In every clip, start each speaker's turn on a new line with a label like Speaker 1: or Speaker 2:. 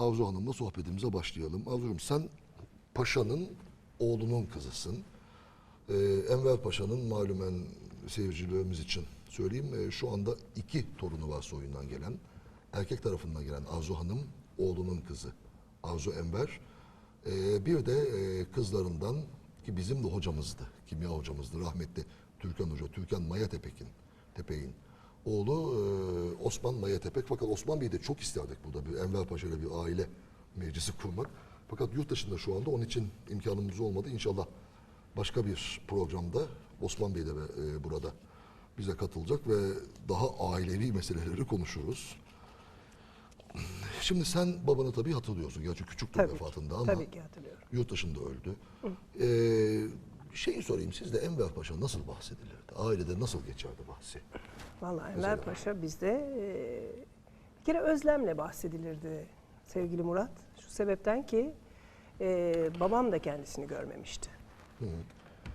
Speaker 1: Arzu Hanım'la sohbetimize başlayalım. Arzucuğum sen Paşa'nın oğlunun kızısın. Ee, Enver Paşa'nın malumen seyircilerimiz için söyleyeyim. ee, şu anda iki torunu var soyundan gelen. Erkek tarafından gelen Arzu Hanım, oğlunun kızı Arzu Enver. Ee, bir de e, kızlarından ki bizim de hocamızdı, kimya hocamızdı rahmetli Türkan Hoca, Türkan Maya Tepek'in, Tepek'in oğlu e, Osman Maya Tepek. Fakat Osman Bey'i de çok isterdik burada bir Enver Paşa ile bir aile meclisi kurmak. Fakat yurt dışında şu anda onun için imkanımız olmadı. İnşallah başka bir programda Osman Bey de e, burada bize katılacak ve daha ailevi meseleleri konuşuruz. Şimdi sen babanı tabii hatırlıyorsun. Gerçi küçüktü
Speaker 2: Tabii ki,
Speaker 1: vefatında ama
Speaker 2: Tabii ki hatırlıyorum.
Speaker 1: yurt dışında öldü. Ee, şeyi sorayım sizde Enver Paşa nasıl bahsedilirdi? Ailede nasıl geçerdi bahsi?
Speaker 2: Vallahi Enver Paşa bizde e, bir kere özlemle bahsedilirdi sevgili Murat. Şu sebepten ki e, babam da kendisini görmemişti.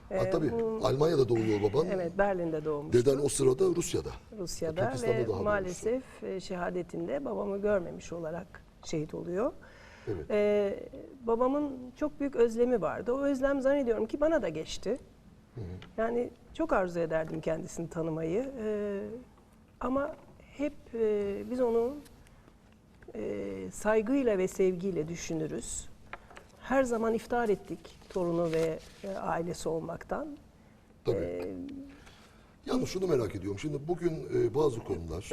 Speaker 1: ha, tabii Almanya'da doğuyor baban.
Speaker 2: Evet Berlin'de doğmuştu.
Speaker 1: Deden o sırada Rusya'da.
Speaker 2: Rusya'da ve
Speaker 1: daha doğrusu.
Speaker 2: maalesef e, şehadetinde babamı görmemiş olarak şehit oluyor.
Speaker 1: Evet.
Speaker 2: Ee, babamın çok büyük özlemi vardı. O özlem zannediyorum ki bana da geçti. Yani çok arzu ederdim kendisini tanımayı. Ee, ama hep e, biz onu e, saygıyla ve sevgiyle düşünürüz. Her zaman iftihar ettik torunu ve e, ailesi olmaktan.
Speaker 1: Tabii.
Speaker 2: Ee,
Speaker 1: Yalnız şunu merak ediyorum. Şimdi bugün e, bazı konular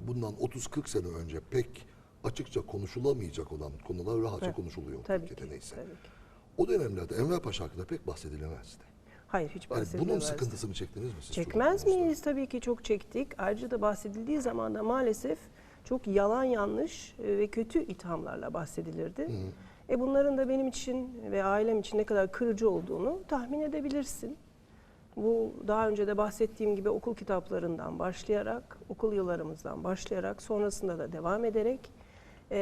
Speaker 1: bundan 30-40 sene önce pek açıkça konuşulamayacak olan konular rahatça
Speaker 2: Evet.
Speaker 1: konuşuluyor
Speaker 2: tabii ki,
Speaker 1: neyse.
Speaker 2: tabii ki.
Speaker 1: O dönemlerde Enver Paşa hakkında pek bahsedilemezdi.
Speaker 2: Hayır hiç
Speaker 1: Yani bunun sıkıntısını çektiniz mi siz?
Speaker 2: Çekmez miyiz? Tabii ki çok çektik. Ayrıca da bahsedildiği zaman da maalesef çok yalan yanlış e, ve kötü ithamlarla bahsedilirdi. E bunların da benim için ve ailem için ne kadar kırıcı olduğunu tahmin edebilirsin. Bu daha önce de bahsettiğim gibi okul kitaplarından başlayarak, okul yıllarımızdan başlayarak, sonrasında da devam ederek e,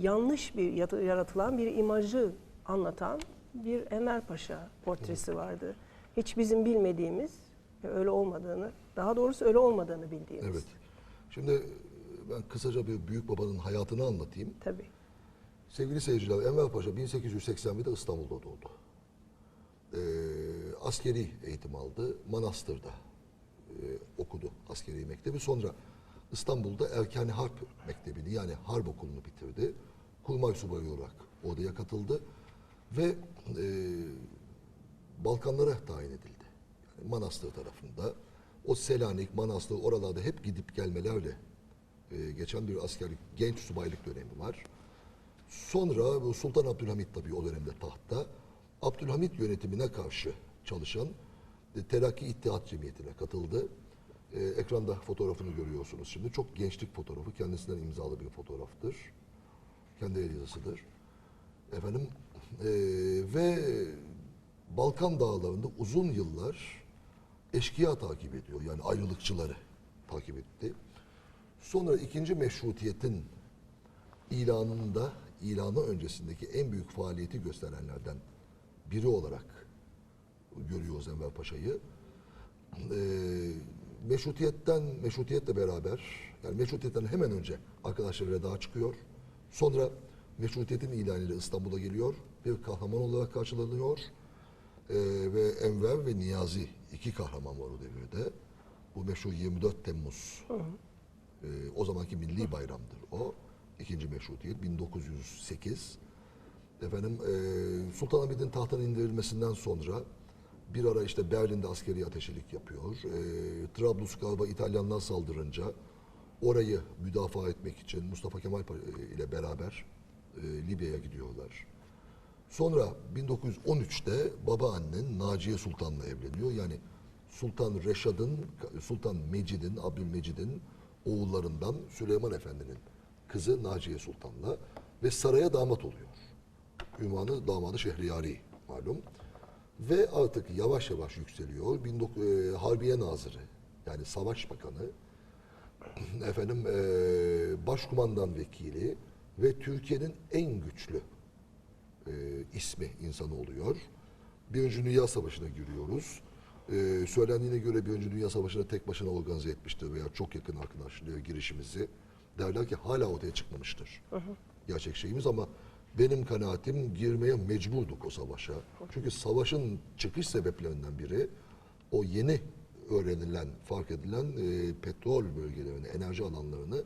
Speaker 2: yanlış bir yaratılan bir imajı anlatan bir Enver Paşa portresi vardı. Hiç bizim bilmediğimiz ve öyle olmadığını, daha doğrusu öyle olmadığını bildiğimiz.
Speaker 1: Evet. Şimdi e, ben kısaca bir büyük babanın hayatını anlatayım.
Speaker 2: Tabii.
Speaker 1: Sevgili seyirciler, Enver Paşa 1881'de İstanbul'da doğdu. Ee, askeri eğitim aldı. Manastır'da e, okudu askeri mektebi. Sonra İstanbul'da Erkani Harp Mektebi'ni yani harp okulunu bitirdi. Kurmay subayı olarak odaya katıldı. Ve e, Balkanlara tayin edildi. Yani Manastır tarafında. O Selanik, Manastır oralarda hep gidip gelmelerle e, geçen bir askerlik, genç subaylık dönemi var. Sonra Sultan Abdülhamit tabii o dönemde tahtta. Abdülhamit yönetimine karşı çalışan e, Terakki İttihat Cemiyeti'ne katıldı. E, ekranda fotoğrafını görüyorsunuz şimdi. Çok gençlik fotoğrafı. Kendisinden imzalı bir fotoğraftır. Kendi el yazısıdır. Efendim e, ve Balkan dağlarında uzun yıllar eşkıya takip ediyor. Yani ayrılıkçıları takip etti. Sonra ikinci meşrutiyetin ilanında, ilanı öncesindeki en büyük faaliyeti gösterenlerden biri olarak görüyoruz Enver Paşa'yı. Ee, meşrutiyetten, meşrutiyetle beraber, yani meşrutiyetten hemen önce arkadaşlar Reda çıkıyor. Sonra meşrutiyetin ilanıyla İstanbul'a geliyor. Bir kahraman olarak karşılanıyor. Ee, ve Enver ve Niyazi iki kahraman var o devirde. Bu meşhur 24 Temmuz ee, o zamanki milli bayramdır o. İkinci meşrutiyet 1908. Efendim e, Sultanahmet'in tahttan indirilmesinden sonra bir ara işte Berlin'de askeri ateşilik yapıyor. E, Trablusgarp'a İtalyanlar saldırınca orayı müdafaa etmek için Mustafa Kemal Pa- ile beraber e, Libya'ya gidiyorlar. Sonra 1913'te babaannen Naciye Sultan'la evleniyor. Yani Sultan Reşad'ın, Sultan Mecid'in, Abdülmecid'in oğullarından Süleyman Efendi'nin kızı Naciye Sultan'la ve saraya damat oluyor. Ünvanı damadı Şehriyari malum. Ve artık yavaş yavaş yükseliyor. 19, e, Harbiye Nazırı yani Savaş Bakanı efendim e, başkumandan vekili ve Türkiye'nin en güçlü e, ismi insanı oluyor. Birinci Dünya Savaşı'na giriyoruz. E, söylendiğine göre Birinci Dünya Savaşı'nı tek başına organize etmiştir veya çok yakın arkadaşlığı girişimizi. Derler ki hala ortaya çıkmamıştır. gerçek şeyimiz ama benim kanaatim girmeye mecburduk o savaşa. Çünkü savaşın çıkış sebeplerinden biri o yeni öğrenilen, fark edilen e, petrol bölgelerini, enerji alanlarını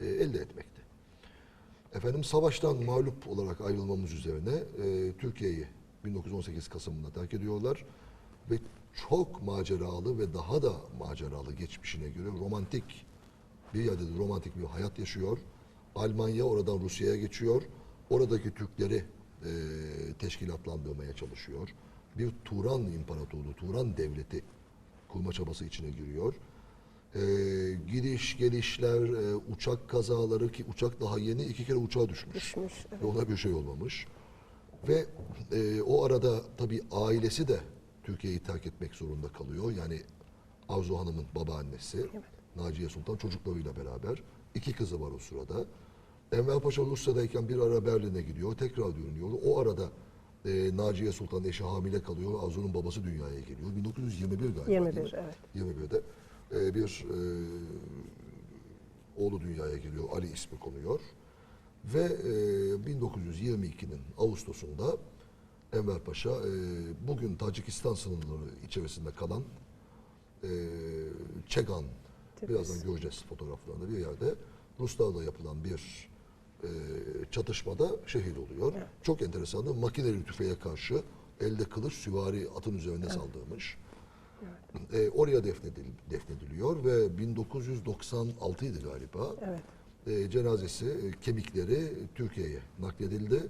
Speaker 1: e, elde etmekti. Efendim savaştan mağlup olarak ayrılmamız üzerine e, Türkiye'yi 1918 Kasım'ında terk ediyorlar ve çok maceralı ve daha da maceralı geçmişine göre romantik bir yerde de romantik bir hayat yaşıyor. Almanya oradan Rusya'ya geçiyor. Oradaki Türkleri e, teşkilatlandırmaya çalışıyor. Bir Turan İmparatorluğu, Turan Devleti kurma çabası içine giriyor. E, gidiş gelişler, e, uçak kazaları ki uçak daha yeni iki kere uçağa düşmüş.
Speaker 2: Düşmüş.
Speaker 1: Ve ona bir şey olmamış. Ve e, o arada tabii ailesi de Türkiye'yi terk etmek zorunda kalıyor. Yani Arzu Hanım'ın babaannesi Naciye Sultan çocuklarıyla beraber. iki kızı var o sırada. Enver Paşa Rusya'dayken bir ara Berlin'e gidiyor. Tekrar dönüyor. O arada e, Naciye Sultan eşi hamile kalıyor. Arzu'nun babası dünyaya geliyor. 1921 galiba.
Speaker 2: 21,
Speaker 1: değil mi?
Speaker 2: evet.
Speaker 1: 21'de e, bir e, oğlu dünyaya geliyor. Ali ismi konuyor. Ve e, 1922'nin Ağustos'unda Enver Paşa e, bugün Tacikistan sınırları içerisinde kalan e, Çegan,
Speaker 2: Tepesi.
Speaker 1: birazdan göreceğiz fotoğraflarında bir yerde Ruslarla yapılan bir e, çatışmada şehit oluyor. Çok enteresandır. Makineli tüfeğe karşı elde kılıç süvari atın üzerine saldırmış. E, oraya defnedil- defnediliyor ve 1996 idi galiba.
Speaker 2: Evet.
Speaker 1: E, cenazesi, e, kemikleri Türkiye'ye nakledildi.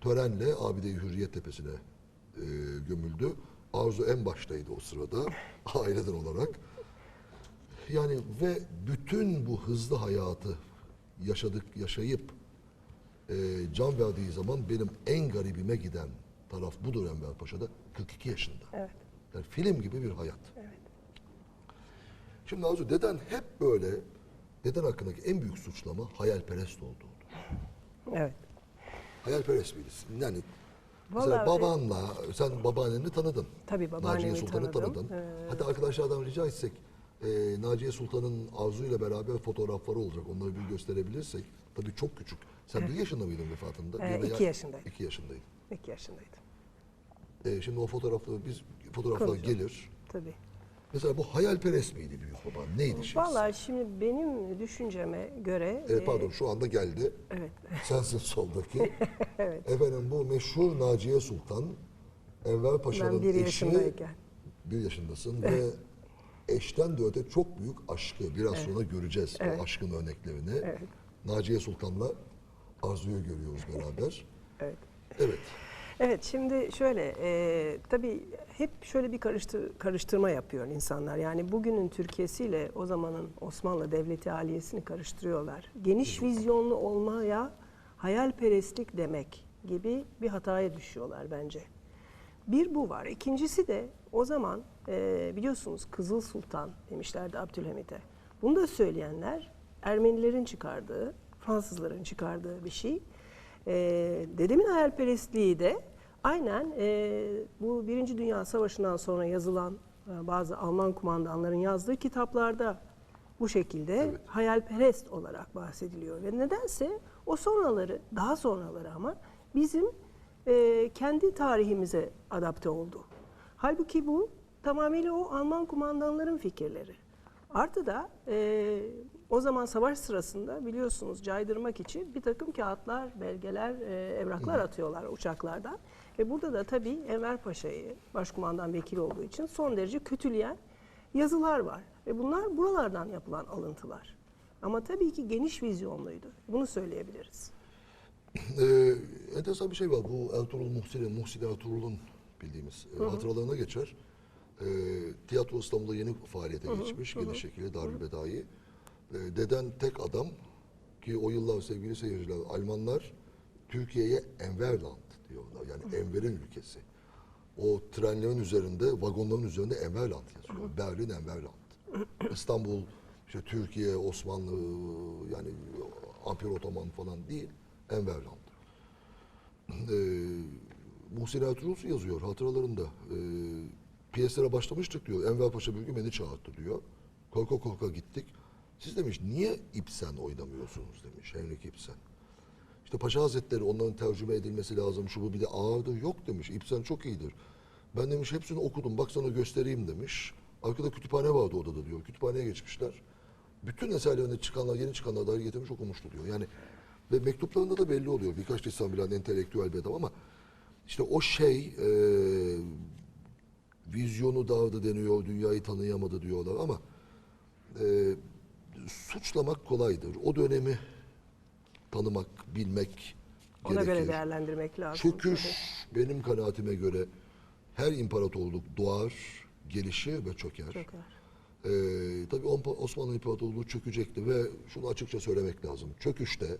Speaker 1: Törenle Abide-i Hürriyet Tepesi'ne e, gömüldü. Arzu en baştaydı o sırada aileden olarak. Yani ve bütün bu hızlı hayatı yaşadık, yaşayıp e, can verdiği zaman benim en garibime giden taraf budur Enver Paşa'da 42 yaşında.
Speaker 2: Evet.
Speaker 1: Yani film gibi bir hayat.
Speaker 2: Evet.
Speaker 1: Şimdi Arzu deden hep böyle deden hakkındaki en büyük suçlama hayalperest olduğu.
Speaker 2: Evet.
Speaker 1: Hayalperest birisi. Yani
Speaker 2: Vallahi,
Speaker 1: mesela babanla sen babaanneni tanıdın.
Speaker 2: Tabii, babaannemi
Speaker 1: Naciye Sultan'ı
Speaker 2: tanıdım.
Speaker 1: tanıdın.
Speaker 2: Ee,
Speaker 1: Hatta arkadaşlardan rica etsek e, Naciye Sultan'ın Arzu ile beraber fotoğrafları olacak. Onları bir gösterebilirsek. Tabii çok küçük. Sen bir yaşında mıydın vefatında?
Speaker 2: Ee,
Speaker 1: Ya
Speaker 2: iki yaşındaydım.
Speaker 1: İki yaşındaydın.
Speaker 2: İki yaşındaydım.
Speaker 1: E, şimdi o fotoğrafları biz fotoğraflar
Speaker 2: Konuşalım.
Speaker 1: gelir.
Speaker 2: Tabii.
Speaker 1: Mesela bu hayalperest miydi büyük baban? Neydi şeysi?
Speaker 2: Vallahi şimdi benim düşünceme göre...
Speaker 1: E, pardon şu anda geldi.
Speaker 2: Evet.
Speaker 1: Sensin soldaki.
Speaker 2: evet.
Speaker 1: Efendim bu meşhur Naciye Sultan Enver Paşa'nın
Speaker 2: Ben bir
Speaker 1: eşi.
Speaker 2: yaşındayken.
Speaker 1: Bir yaşındasın ve eşten de öte çok büyük aşkı. Biraz sonra göreceğiz
Speaker 2: Evet.
Speaker 1: o aşkın örneklerini.
Speaker 2: Evet.
Speaker 1: Naciye Sultan'la Arzu'yu görüyoruz beraber.
Speaker 2: Evet.
Speaker 1: Evet.
Speaker 2: Evet şimdi şöyle e, tabii hep şöyle bir karıştır, karıştırma yapıyor insanlar. Yani bugünün Türkiye'siyle o zamanın Osmanlı Devleti aliyesini karıştırıyorlar. Geniş vizyonlu olmaya hayalperestlik demek gibi bir hataya düşüyorlar bence. Bir bu var. İkincisi de o zaman e, biliyorsunuz Kızıl Sultan demişlerdi Abdülhamit'e. Bunu da söyleyenler Ermenilerin çıkardığı, Fransızların çıkardığı bir şey. E, dedemin hayalperestliği de aynen e, bu Birinci Dünya Savaşı'ndan sonra yazılan e, bazı Alman kumandanların yazdığı kitaplarda bu şekilde
Speaker 1: Evet.
Speaker 2: hayalperest olarak bahsediliyor. Ve nedense o sonraları, daha sonraları ama bizim e, kendi tarihimize adapte oldu. Halbuki bu tamamıyla o Alman kumandanların fikirleri. Artı da e, o zaman savaş sırasında biliyorsunuz caydırmak için bir takım kağıtlar, belgeler, e, evraklar atıyorlar uçaklardan. Ve burada da tabii Enver Paşa'yı başkumandan vekil olduğu için son derece kötüleyen yazılar var. Ve bunlar buralardan yapılan alıntılar. Ama tabii ki geniş vizyonluydu. Bunu söyleyebiliriz.
Speaker 1: Ee, enteresan bir şey var. Bu Ertuğrul Muhsin'in, Muhsin Ertuğrul'un bildiğimiz e, hatıralarına geçer. Ee, Tiyatro İstanbul'da yeni faaliyete geçmiş. Geniş şekilde Darülbedai. Ee, deden tek adam ki o yıllar sevgili seyirciler Almanlar Türkiye'ye Enverland diyorlar. Yani Enver'in ülkesi. O trenlerin üzerinde, vagonların üzerinde Enverland yazıyor. Berlin Enverland. İstanbul, işte Türkiye, Osmanlı, yani Amper Otoman falan değil, Enverland. Ee, Muhsin Ertuğrul yazıyor hatıralarında. Ee, piyeslere başlamıştık diyor. Enver Paşa bir gün beni çağırdı diyor. Korka korka gittik. Siz demiş niye İpsen oynamıyorsunuz demiş Henrik İpsen. İşte Paşa Hazretleri onların tercüme edilmesi lazım. Şu bu bir de ağırdır. Yok demiş. İbsen çok iyidir. Ben demiş hepsini okudum. Bak sana göstereyim demiş. Arkada kütüphane vardı odada diyor. Kütüphaneye geçmişler. Bütün eserlerinde çıkanlar, yeni çıkanlar dair getirmiş okumuştu diyor. Yani ve mektuplarında da belli oluyor. Birkaç lisan bilen entelektüel bir adam ama işte o şey e, vizyonu dağıldı deniyor, dünyayı tanıyamadı diyorlar ama e, suçlamak kolaydır. O dönemi tanımak, bilmek
Speaker 2: Ona
Speaker 1: gerekir.
Speaker 2: göre değerlendirmek lazım.
Speaker 1: Çöküş benim kanaatime göre her imparatorluk doğar, gelişir ve çöker.
Speaker 2: Çöker.
Speaker 1: Ee, tabii Osmanlı İmparatorluğu çökecekti ve şunu açıkça söylemek lazım. Çöküşte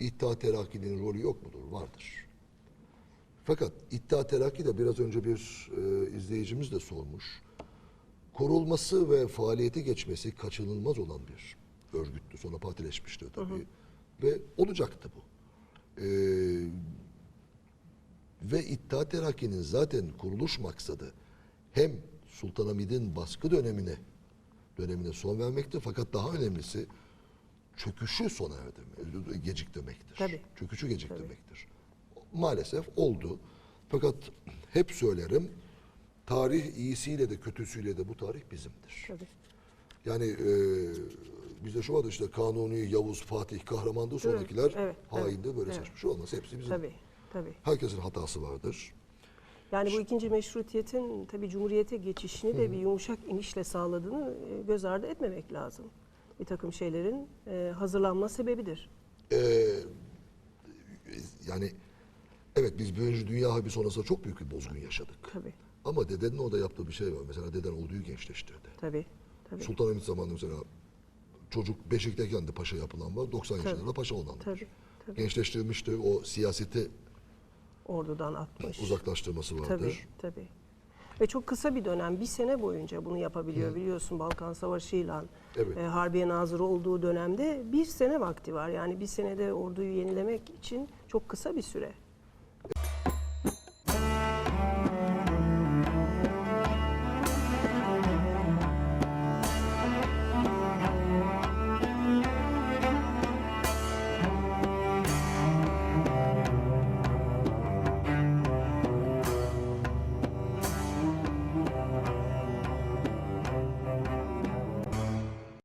Speaker 1: İttihat Terakki'nin rolü yok mudur? Vardır. Fakat İttihat Terakki de biraz önce bir e, izleyicimiz de sormuş. Kurulması ve faaliyete geçmesi kaçınılmaz olan bir örgüttü. Sonra partileşmişti tabii. Ve olacaktı bu. Ee, ve İttihat Terakki'nin zaten kuruluş maksadı hem Sultanahmet'in baskı dönemine dönemine son vermektir fakat daha önemlisi çöküşü sona erdirmek, geciktirmektir.
Speaker 2: Tabii.
Speaker 1: Çöküşü geciktirmektir. Maalesef oldu. Fakat hep söylerim tarih iyisiyle de kötüsüyle de bu tarih bizimdir.
Speaker 2: Tabii.
Speaker 1: Yani e, bizde şu vardı işte Kanuni, Yavuz, Fatih kahramandı sonrakiler
Speaker 2: evet,
Speaker 1: haindi
Speaker 2: evet,
Speaker 1: böyle
Speaker 2: evet.
Speaker 1: saçma şey olmaz. Hepsi bizim.
Speaker 2: Tabii. Tabii.
Speaker 1: Herkesin hatası vardır.
Speaker 2: Yani bu ikinci meşrutiyetin tabii cumhuriyete geçişini de bir yumuşak inişle sağladığını e, göz ardı etmemek lazım. Bir takım şeylerin e, hazırlanma sebebidir.
Speaker 1: Ee, yani evet biz Birinci Dünya Harbi sonrasında çok büyük bir bozgun yaşadık.
Speaker 2: Tabii.
Speaker 1: Ama dedenin orada yaptığı bir şey var. Mesela deden orduyu gençleştirdi.
Speaker 2: Tabii. Tabii.
Speaker 1: Sultanahmet zamanında mesela çocuk Beşik'teyken de paşa yapılan var. 90 yaşında da paşa olan.
Speaker 2: Tabii. Tabii.
Speaker 1: Gençleştirmiştir. O siyaseti
Speaker 2: Ordudan atmış.
Speaker 1: uzaklaştırması vardır.
Speaker 2: Tabii, tabii. Ve çok kısa bir dönem, bir sene boyunca bunu yapabiliyor. Biliyorsun Balkan Savaşı'yla
Speaker 1: Evet.
Speaker 2: e, Harbiye Nazırı olduğu dönemde bir sene vakti var. Yani bir senede orduyu yenilemek için çok kısa bir süre.